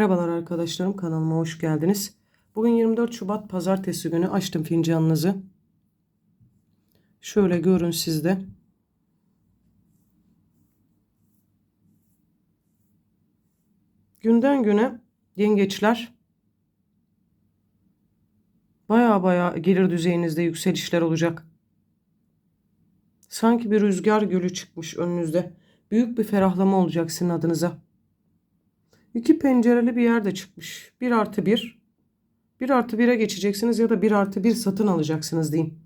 Merhabalar arkadaşlarım kanalıma hoş geldiniz. Bugün 24 Şubat pazartesi günü açtım fincanınızı. Şöyle görün sizde. Günden güne yengeçler baya baya gelir düzeyinizde yükselişler olacak. Sanki bir rüzgar gölü çıkmış önünüzde. Büyük bir ferahlama olacak sizin adınıza. İki pencereli bir yer de çıkmış. 1 artı 1. 1 artı 1'e geçeceksiniz ya da 1 artı 1 satın alacaksınız diyeyim.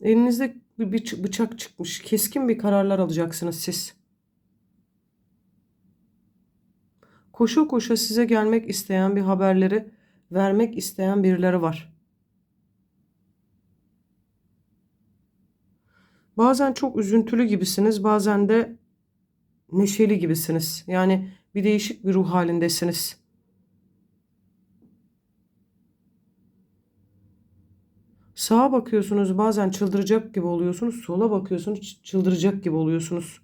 Elinizde bir bıç- bıçak çıkmış. Keskin bir kararlar alacaksınız siz. Koşa koşa size gelmek isteyen bir haberleri vermek isteyen birileri var. Bazen çok üzüntülü gibisiniz, bazen de neşeli gibisiniz. Yani bir değişik bir ruh halindesiniz. Sağa bakıyorsunuz bazen çıldıracak gibi oluyorsunuz. Sola bakıyorsunuz çıldıracak gibi oluyorsunuz.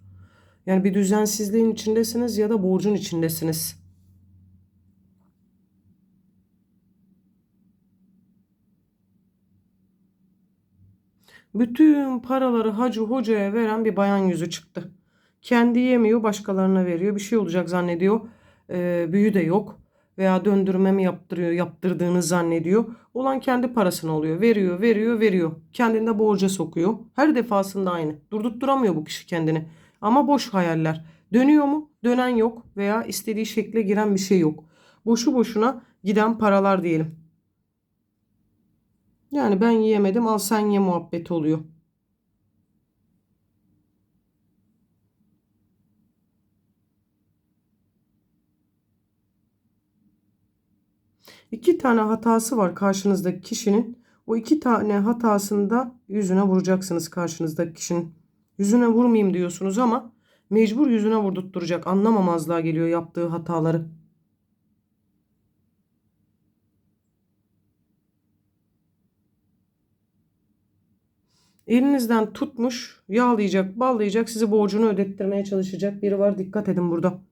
Yani bir düzensizliğin içindesiniz ya da borcun içindesiniz. Bütün paraları hacı hocaya veren bir bayan yüzü çıktı. Kendi yemiyor başkalarına veriyor. Bir şey olacak zannediyor. Ee, büyü de yok. Veya döndürme mi yaptırıyor, yaptırdığını zannediyor. Olan kendi parasını oluyor. Veriyor, veriyor, veriyor. Kendini de borca sokuyor. Her defasında aynı. Durdurtturamıyor bu kişi kendini. Ama boş hayaller. Dönüyor mu? Dönen yok. Veya istediği şekle giren bir şey yok. Boşu boşuna giden paralar diyelim. Yani ben yiyemedim al sen ye muhabbeti oluyor. İki tane hatası var karşınızdaki kişinin. O iki tane hatasını da yüzüne vuracaksınız karşınızdaki kişinin. Yüzüne vurmayayım diyorsunuz ama mecbur yüzüne vurdurtturacak. Anlamamazlığa geliyor yaptığı hataları. Elinizden tutmuş, yağlayacak, ballayacak, sizi borcunu ödettirmeye çalışacak biri var. Dikkat edin burada.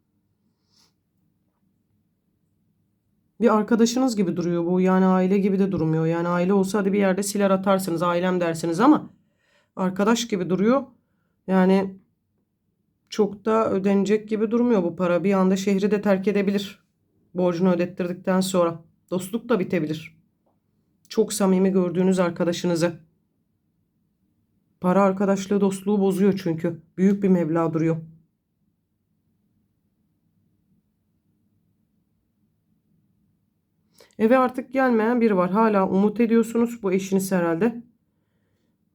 Bir arkadaşınız gibi duruyor bu. Yani aile gibi de durmuyor. Yani aile olsa hadi bir yerde siler atarsınız, ailem dersiniz ama arkadaş gibi duruyor. Yani çok da ödenecek gibi durmuyor bu para. Bir anda şehri de terk edebilir. Borcunu ödettirdikten sonra. Dostluk da bitebilir. Çok samimi gördüğünüz arkadaşınızı. Para arkadaşlığı dostluğu bozuyor çünkü. Büyük bir meblağ duruyor. Eve artık gelmeyen biri var. Hala umut ediyorsunuz. Bu eşiniz herhalde.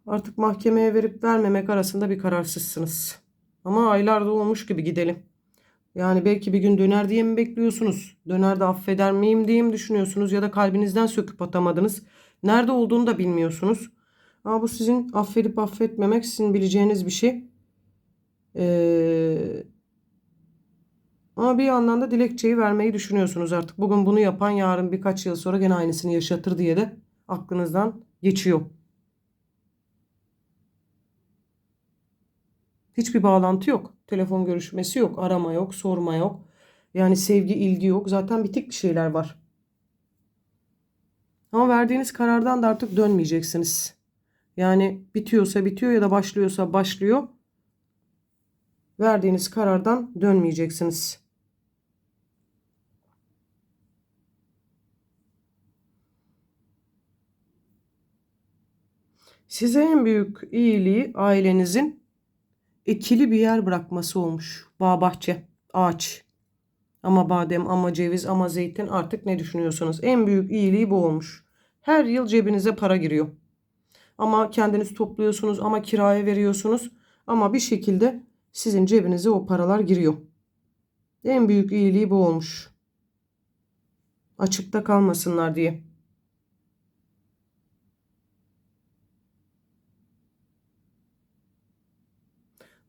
Artık mahkemeye verip vermemek arasında bir kararsızsınız. Ama aylar da olmuş gibi gidelim. Yani belki bir gün döner diye mi bekliyorsunuz? Döner de affeder miyim diye mi düşünüyorsunuz? Ya da kalbinizden söküp atamadınız. Nerede olduğunu da bilmiyorsunuz. Ama bu sizin affedip affetmemek sizin bileceğiniz bir şey. Ee, ama bir yandan da dilekçeyi vermeyi düşünüyorsunuz artık. Bugün bunu yapan yarın birkaç yıl sonra gene aynısını yaşatır diye de aklınızdan geçiyor. Hiçbir bağlantı yok. Telefon görüşmesi yok. Arama yok. Sorma yok. Yani sevgi, ilgi yok. Zaten bitik bir şeyler var. Ama verdiğiniz karardan da artık dönmeyeceksiniz. Yani bitiyorsa bitiyor ya da başlıyorsa başlıyor. Verdiğiniz karardan dönmeyeceksiniz. Size en büyük iyiliği ailenizin ekili bir yer bırakması olmuş. Bağ bahçe, ağaç. Ama badem, ama ceviz, ama zeytin artık ne düşünüyorsanız. En büyük iyiliği bu olmuş. Her yıl cebinize para giriyor. Ama kendiniz topluyorsunuz ama kiraya veriyorsunuz. Ama bir şekilde sizin cebinize o paralar giriyor. En büyük iyiliği bu olmuş. Açıkta kalmasınlar diye.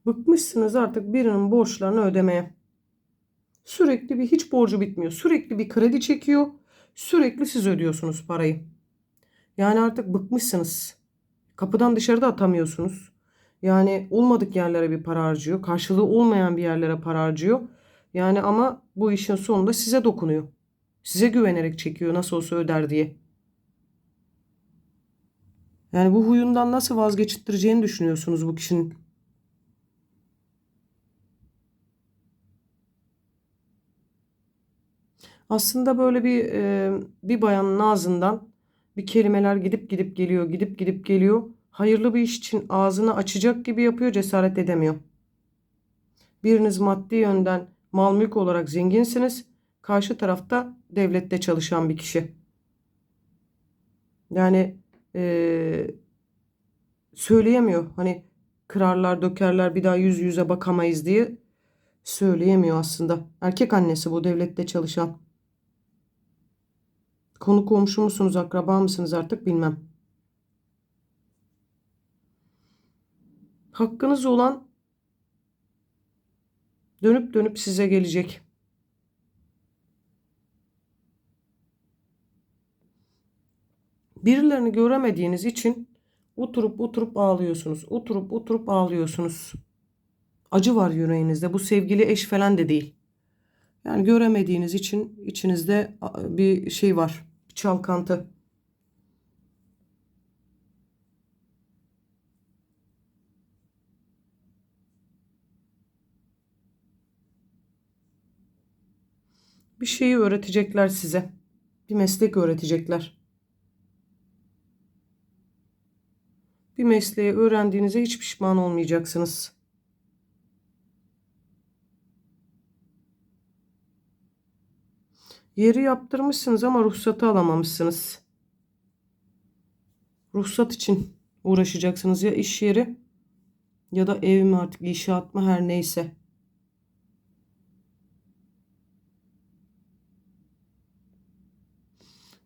Bıkmışsınız artık birinin borçlarını ödemeye. Sürekli bir hiç borcu bitmiyor. Sürekli bir kredi çekiyor. Sürekli siz ödüyorsunuz parayı. Yani artık bıkmışsınız. Kapıdan dışarıda atamıyorsunuz. Yani olmadık yerlere bir para harcıyor. Karşılığı olmayan bir yerlere para harcıyor. Yani ama bu işin sonunda size dokunuyor. Size güvenerek çekiyor nasıl olsa öder diye. Yani bu huyundan nasıl vazgeçittireceğini düşünüyorsunuz bu kişinin. Aslında böyle bir e, bir bayanın ağzından bir kelimeler gidip gidip geliyor, gidip gidip geliyor. Hayırlı bir iş için ağzını açacak gibi yapıyor, cesaret edemiyor. Biriniz maddi yönden mal mülk olarak zenginsiniz. Karşı tarafta devlette çalışan bir kişi. Yani eee, söyleyemiyor. Hani kırarlar, dökerler, bir daha yüz yüze bakamayız diye söyleyemiyor aslında. Erkek annesi bu devlette çalışan. Konu komşu musunuz, akraba mısınız artık bilmem. Hakkınız olan dönüp dönüp size gelecek. Birilerini göremediğiniz için oturup oturup ağlıyorsunuz. Oturup oturup ağlıyorsunuz. Acı var yüreğinizde. Bu sevgili eş falan de değil. Yani göremediğiniz için içinizde bir şey var. Çalkantı. Bir şeyi öğretecekler size. Bir meslek öğretecekler. Bir mesleği öğrendiğinize hiç pişman olmayacaksınız. Yeri yaptırmışsınız ama ruhsatı alamamışsınız. Ruhsat için uğraşacaksınız ya iş yeri ya da ev mi artık inşaat mı her neyse.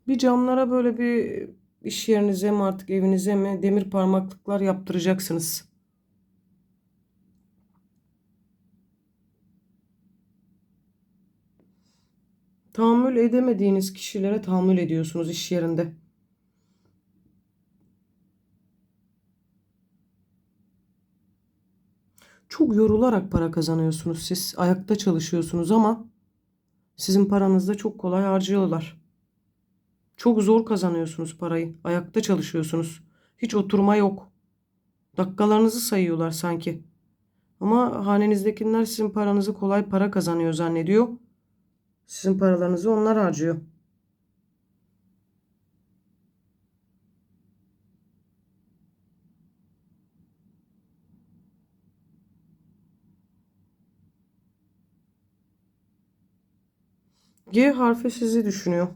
Bir camlara böyle bir iş yerinize mi artık evinize mi demir parmaklıklar yaptıracaksınız. Tahammül edemediğiniz kişilere tahammül ediyorsunuz iş yerinde. Çok yorularak para kazanıyorsunuz siz. Ayakta çalışıyorsunuz ama sizin paranızda çok kolay harcıyorlar. Çok zor kazanıyorsunuz parayı. Ayakta çalışıyorsunuz. Hiç oturma yok. Dakikalarınızı sayıyorlar sanki. Ama hanenizdekiler sizin paranızı kolay para kazanıyor zannediyor. Sizin paralarınızı onlar harcıyor. G harfi sizi düşünüyor.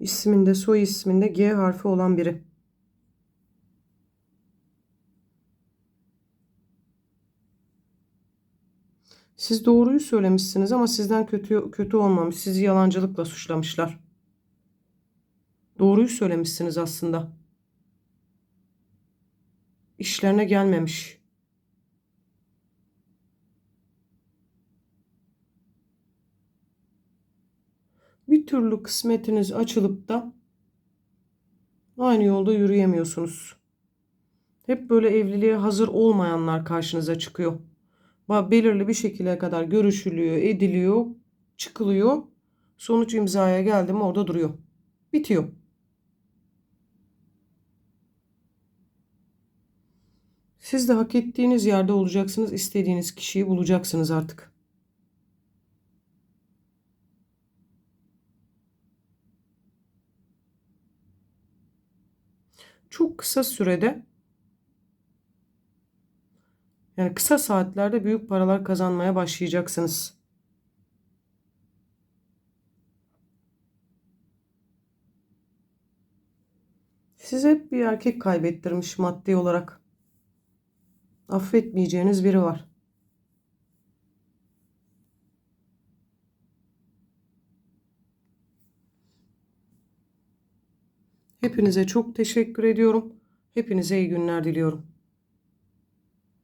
İsminde, soy isminde G harfi olan biri. Siz doğruyu söylemişsiniz ama sizden kötü kötü olmamış. Sizi yalancılıkla suçlamışlar. Doğruyu söylemişsiniz aslında. İşlerine gelmemiş. Bir türlü kısmetiniz açılıp da aynı yolda yürüyemiyorsunuz. Hep böyle evliliğe hazır olmayanlar karşınıza çıkıyor belirli bir şekilde kadar görüşülüyor, ediliyor, çıkılıyor. Sonuç imzaya geldi mi orada duruyor. Bitiyor. Siz de hak ettiğiniz yerde olacaksınız. istediğiniz kişiyi bulacaksınız artık. Çok kısa sürede yani kısa saatlerde büyük paralar kazanmaya başlayacaksınız. Siz hep bir erkek kaybettirmiş maddi olarak. Affetmeyeceğiniz biri var. Hepinize çok teşekkür ediyorum. Hepinize iyi günler diliyorum.